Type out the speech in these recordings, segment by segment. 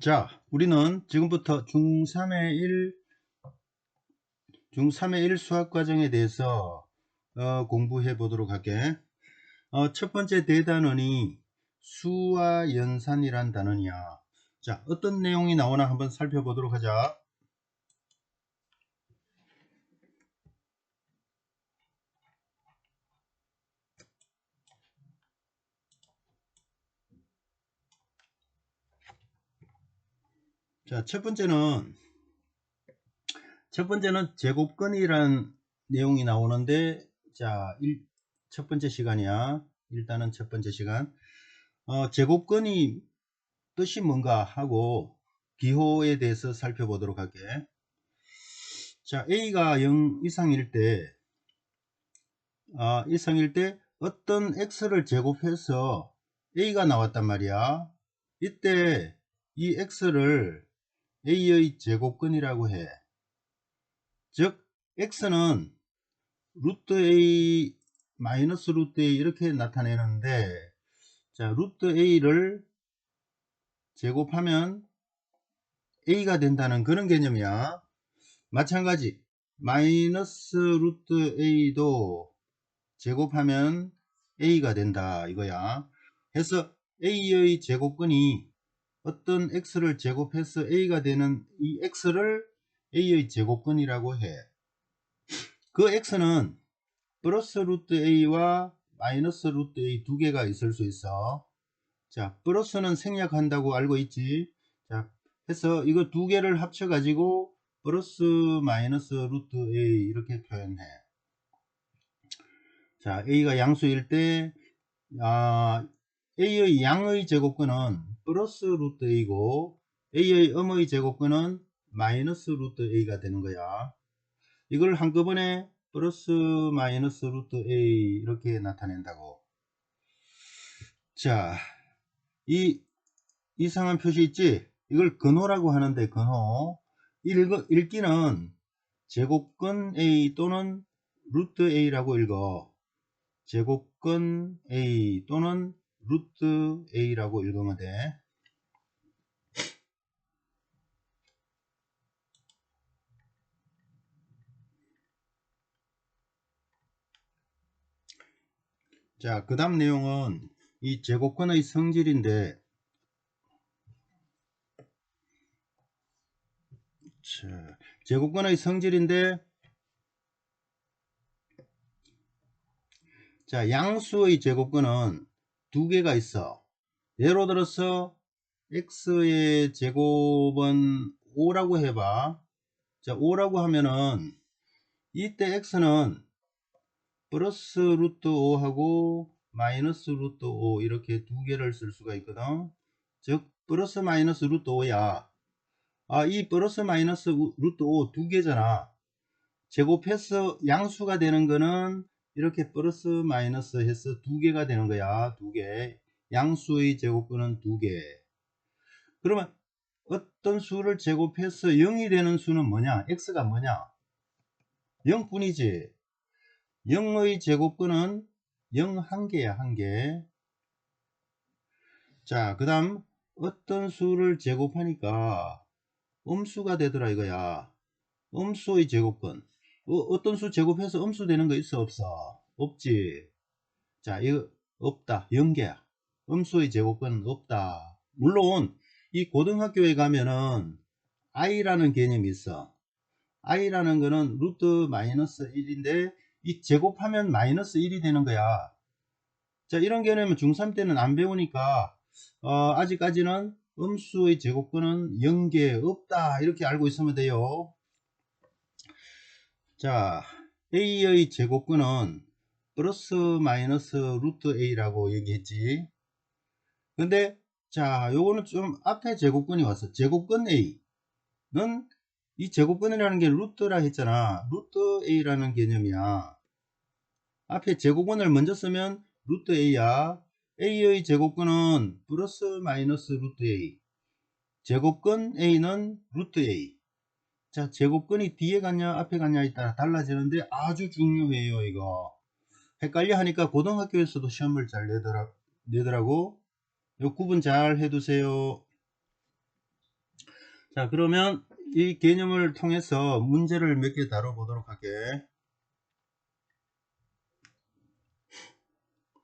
자, 우리는 지금부터 중3의 1, 중3의 1 수학 과정에 대해서 어, 공부해 보도록 할게. 어, 첫 번째 대단원이 수와 연산이란 단원이야. 자, 어떤 내용이 나오나 한번 살펴보도록 하자. 자, 첫 번째는 첫 번째는 제곱근이라는 내용이 나오는데 자, 일, 첫 번째 시간이야. 일단은 첫 번째 시간. 어, 제곱근이 뜻이 뭔가 하고 기호에 대해서 살펴보도록 할게. 자, A가 0 이상일 때 아, 이상일 때 어떤 X를 제곱해서 A가 나왔단 말이야. 이때 이 X를 a의 제곱근이라고 해. 즉 x는 루트 a 마이너스 루트 a 이렇게 나타내는데 자 루트 a를 제곱하면 a가 된다는 그런 개념이야. 마찬가지 마이너스 루트 a도 제곱하면 a가 된다 이거야. 해서 a의 제곱근이 어떤 x를 제곱해서 a가 되는 이 x를 a의 제곱근이라고 해. 그 x는 플러스 루트 a와 마이너스 루트 a 두 개가 있을 수 있어. 자, 플러스는 생략한다고 알고 있지. 자, 해서 이거 두 개를 합쳐 가지고 플러스 마이너스 루트 a 이렇게 표현해. 자, a가 양수일 때 아, a의 양의 제곱근은 플러스 루트 a고 a의 음의 제곱근은 마이너스 루트 a가 되는 거야. 이걸 한꺼번에 플러스 마이너스 루트 a 이렇게 나타낸다고. 자, 이 이상한 표시 있지? 이걸 근호라고 하는데 근호. 읽, 읽기는 제곱근 a 또는 루트 a라고 읽어. 제곱근 a 또는 루트 a라고 읽으면 돼. 자, 그 다음 내용은 이 제곱근의 성질인데 자, 제곱근의 성질인데 자, 양수의 제곱근은 두 개가 있어. 예로 들어서 x의 제곱은 5라고 해봐. 자, 5라고 하면은 이때 x는 플러스 루트 5하고 마이너스 루트 5 이렇게 두 개를 쓸 수가 있거든. 즉 플러스 마이너스 루트 5야. 아, 이 플러스 마이너스 루트 5 두 개잖아. 제곱해서 양수가 되는 거는 이렇게 플러스 마이너스 해서 두 개가 되는 거야. 두 개. 양수의 제곱근은 두 개. 그러면 어떤 수를 제곱해서 0이 되는 수는 뭐냐? x가 뭐냐? 0뿐이지. 0의 제곱근은 0한 개야, 한 개. 자, 그 다음 어떤 수를 제곱하니까 음수가 되더라 이거야. 음수의 제곱근. 어, 떤수 제곱해서 음수 되는 거 있어 없어? 없지. 자 이거 없다. 연계야. 음수의 제곱은 없다. 물론 이 고등학교에 가면은 i라는 개념이 있어. i라는 거는 루트 마이너스 1인데 이 제곱하면 마이너스 1이 되는 거야. 자 이런 개념은 중3 때는 안 배우니까 어, 아직까지는 음수의 제곱근은 연계 없다 이렇게 알고 있으면 돼요. 자, a의 제곱근은 플러스 마이너스 루트 a라고 얘기했지. 근데 자, 요거는 좀 앞에 제곱근이 왔어. 제곱근 a는 이 제곱근이라는 게 루트라 했잖아. 루트 a라는 개념이야. 앞에 제곱근을 먼저 쓰면 루트 a야. a의 제곱근은 플러스 마이너스 루트 a. 제곱근 a는 루트 a. 자, 제곱근이 뒤에 갔냐, 앞에 갔냐에 따라 달라지는데 아주 중요해요, 이거. 헷갈려 하니까 고등학교에서도 시험을 잘 내더라, 내더라고. 요 구분 잘 해두세요. 자, 그러면 이 개념을 통해서 문제를 몇 개 다뤄보도록 할게.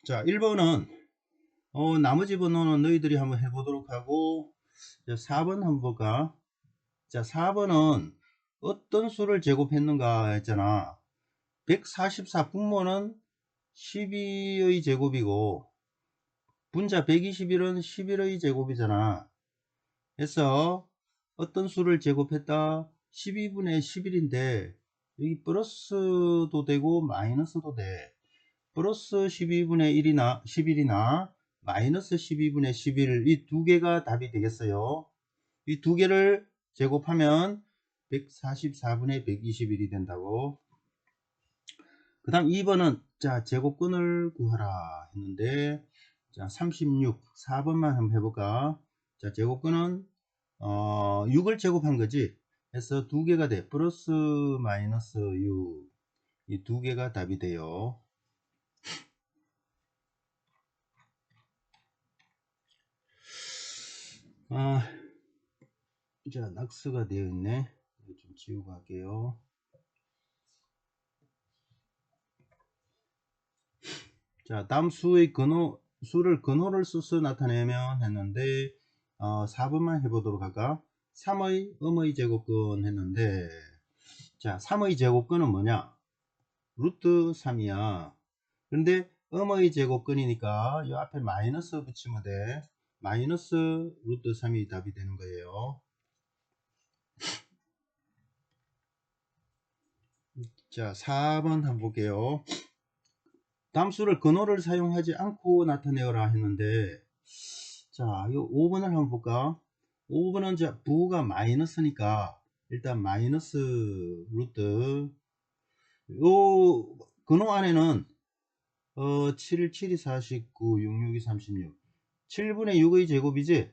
자, 1번은, 어, 나머지 번호는 너희들이 한번 해보도록 하고, 자, 4번 한번 볼까? 자, 4번은 어떤 수를 제곱했는가 했잖아. 144 분모는 12의 제곱이고, 분자 121은 11의 제곱이잖아. 그래서 어떤 수를 제곱했다? 12분의 11인데 여기 플러스도 되고 마이너스도 돼. 플러스 12분의 1이나 11이나 마이너스 12분의 11 이 두 개가 답이 되겠어요. 이 두 개를 제곱하면 144분의 121이 된다고. 그 다음 2번은 자 제곱근을 구하라 했는데 자 36 4번만 한번 해볼까? 자 제곱근은 어 6을 제곱한 거지? 그래서 두 개가 돼. 플러스 마이너스 6 이 두 개가 답이 돼요. 아, 자 낙스가 되어 있네 좀 지우고 할게요. 자 다음 수의 근호 수를 근호를 써서 나타내면 했는데 어, 4번만 해보도록 할까? 3의 음의 제곱근 했는데 자 3의 제곱근은 뭐냐? 루트 3이야. 근데 음의 제곱근이니까 이 앞에 마이너스 붙이면 돼. 마이너스 루트 3이 답이 되는 거예요 자 4번 한번 볼게요 담수를 근호를 사용하지 않고 나타내어라 했는데 자, 이 5번을 한번 볼까? 5번은 자, 부가 마이너스니까 일단 마이너스 루트 요 근호 안에는 어, 7, 7이 49, 6, 6이 36 7분의 6의 제곱이지?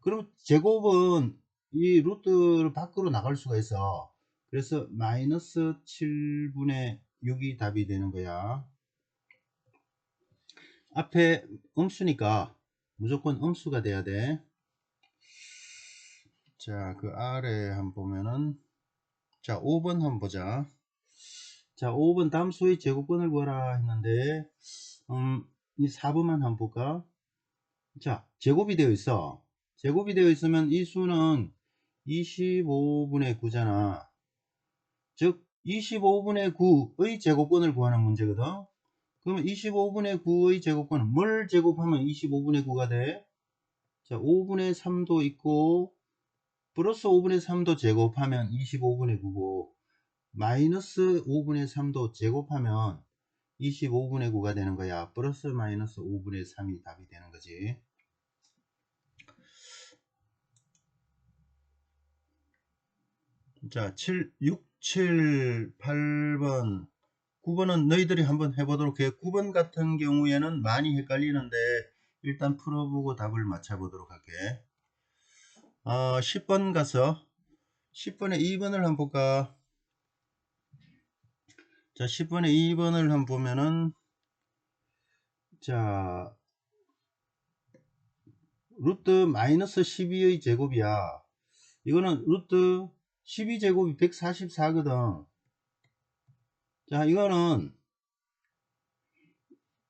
그럼 제곱은 이 루트를 밖으로 나갈 수가 있어 그래서 마이너스 7분의 6이 답이 되는 거야 앞에 음수니까 무조건 음수가 돼야 돼. 자, 그 아래 한번 보면은 자, 5번 한번 보자. 자, 5번 담수의 제곱근을 구하라 했는데 음, 이 4번만 한번 볼까? 자, 제곱이 되어 있어. 제곱이 되어 있으면 이 수는 25분의 9잖아. 즉 25분의 9의 제곱근을 구하는 문제거든. 그러면 25분의 9의 제곱근은 뭘 제곱하면 25분의 9가 돼? 자, 5분의 3도 있고 플러스 5분의 3도 제곱하면 25분의 9고 마이너스 5분의 3도 제곱하면 25분의 9가 되는 거야. 플러스 마이너스 5분의 3이 답이 되는 거지. 자, 7, 6, 7, 8번 9번은 너희들이 한번 해보도록 해. 9번 같은 경우에는 많이 헷갈리는데 일단 풀어보고 답을 맞춰보도록 할게. 어, 10번 가서 10번에 2번을 한번 볼까. 자, 10번에 2번을 한번 보면은 자 루트 마이너스 12의 제곱이야. 이거는 루트 12제곱이 144거든. 자, 이거는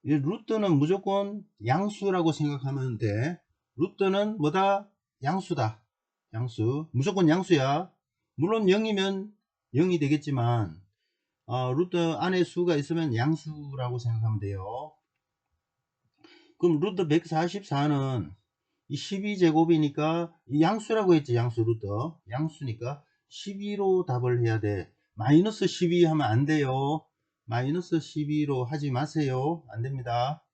이 루트는 무조건 양수라고 생각하면 돼. 루트는 뭐다? 양수다. 양수. 무조건 양수야. 물론 0이면 0이 되겠지만 어, 루트 안에 수가 있으면 양수라고 생각하면 돼요. 그럼 루트 144는 이 12제곱이니까 이 양수라고 했지 양수 루트 양수니까 12로 답을 해야 돼. 마이너스 12 하면 안 돼요. 마이너스 12로 하지 마세요. 안 됩니다.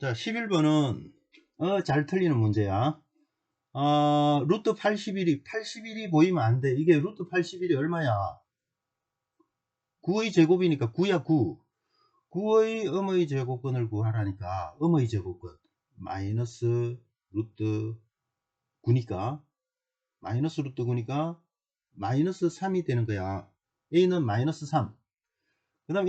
자 11번은 어, 잘 틀리는 문제야. 어, 루트 81이 81이 보이면 안 돼. 이게 루트 81이 얼마야? 9의 제곱이니까 9야 9 9의 음의 제곱근을 구하라니까. 음의 제곱근 마이너스 루트 9니까 마이너스 루트 9니까 마이너스 3이 되는 거야. A는 마이너스 3 그 다음